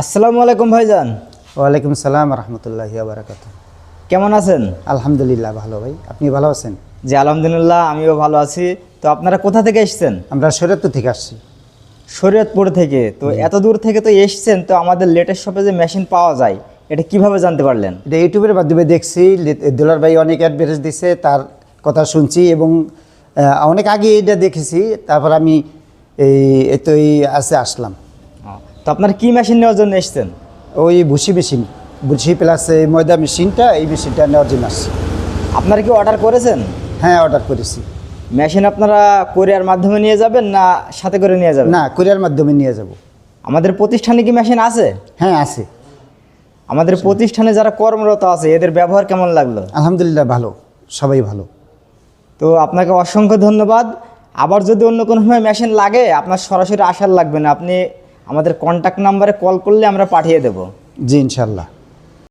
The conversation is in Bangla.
আসসালামু আলাইকুম ভাইজান। ওয়ালাইকুম সালাম রহমতুল্লাহি বারাকাত কেমন আছেন? আলহামদুলিল্লাহ ভালো ভাই। আপনি ভালো আছেন? জি আলহামদুলিল্লাহ আমিও ভালো আছি। তো আপনারা কোথা থেকে এসেছেন? আমরা শরীয়তপুর থেকে আসছি। শরীয়তপুর থেকে। তো এত দূর থেকে তো এসেছেন তো আমাদের লেটেস্ট শপে যে মেশিন পাওয়া যায় এটা কীভাবে জানতে পারলেন? এটা ইউটিউবের মাধ্যমে দেখছি দুলার ভাই অনেক অ্যাডভার্টাইজ দিছে তার কথা শুনছি এবং অনেক আগে এটা দেখেছি তারপর আমি এই এই আছে আসলাম। তো আপনার কি মেশিন নেওয়ার জন্য এসছেন? ওই ভুসি মেশিন ভুসি প্লাস এই ময়দা মেশিনটা এই মেশিনটা নেওয়ার জন্য আসছি। আপনারা কি অর্ডার করেছেন? হ্যাঁ অর্ডার করেছি। মেশিন আপনারা কোরিয়ার মাধ্যমে নিয়ে যাবেন না সাথে করে নিয়ে যাবেন? না কুরিয়ার মাধ্যমে নিয়ে যাব। আমাদের প্রতিষ্ঠানে কি মেশিন আছে? হ্যাঁ আছে। আমাদের প্রতিষ্ঠানে যারা কর্মরত আছে এদের ব্যবহার কেমন লাগল? আলহামদুলিল্লাহ ভালো সবাই ভালো। তো আপনাকে অসংখ্য ধন্যবাদ। আবার যদি অন্য কোনো সময় মেশিন লাগে আপনার সরাসরি আসার লাগবে না। আপনি আমাদের কন্ট্যাক্ট নাম্বারে কল করলে আমরা পাঠিয়ে দেবো। জি ইনশাল্লাহ।